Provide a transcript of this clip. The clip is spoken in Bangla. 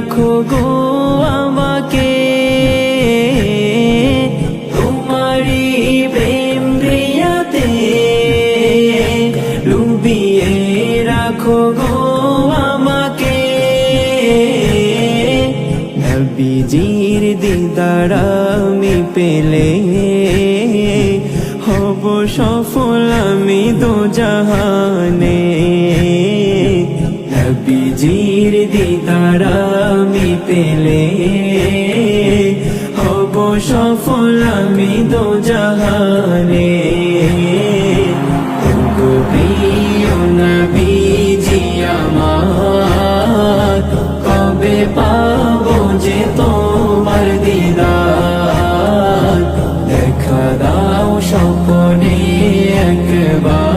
রেখো গো আমাকে। তোমারি প্রেম প্রিয়াতে ডুবিয়ে রাখো গো আমাকে। নবীজির দিদার আমি পেলে হব সফল আমি দো জাহানে। নবীজির দিদার পেলে। হব সফল আমি দো জাহানে। কবে পাবো যে দেখা দাও স্বপনে একবার।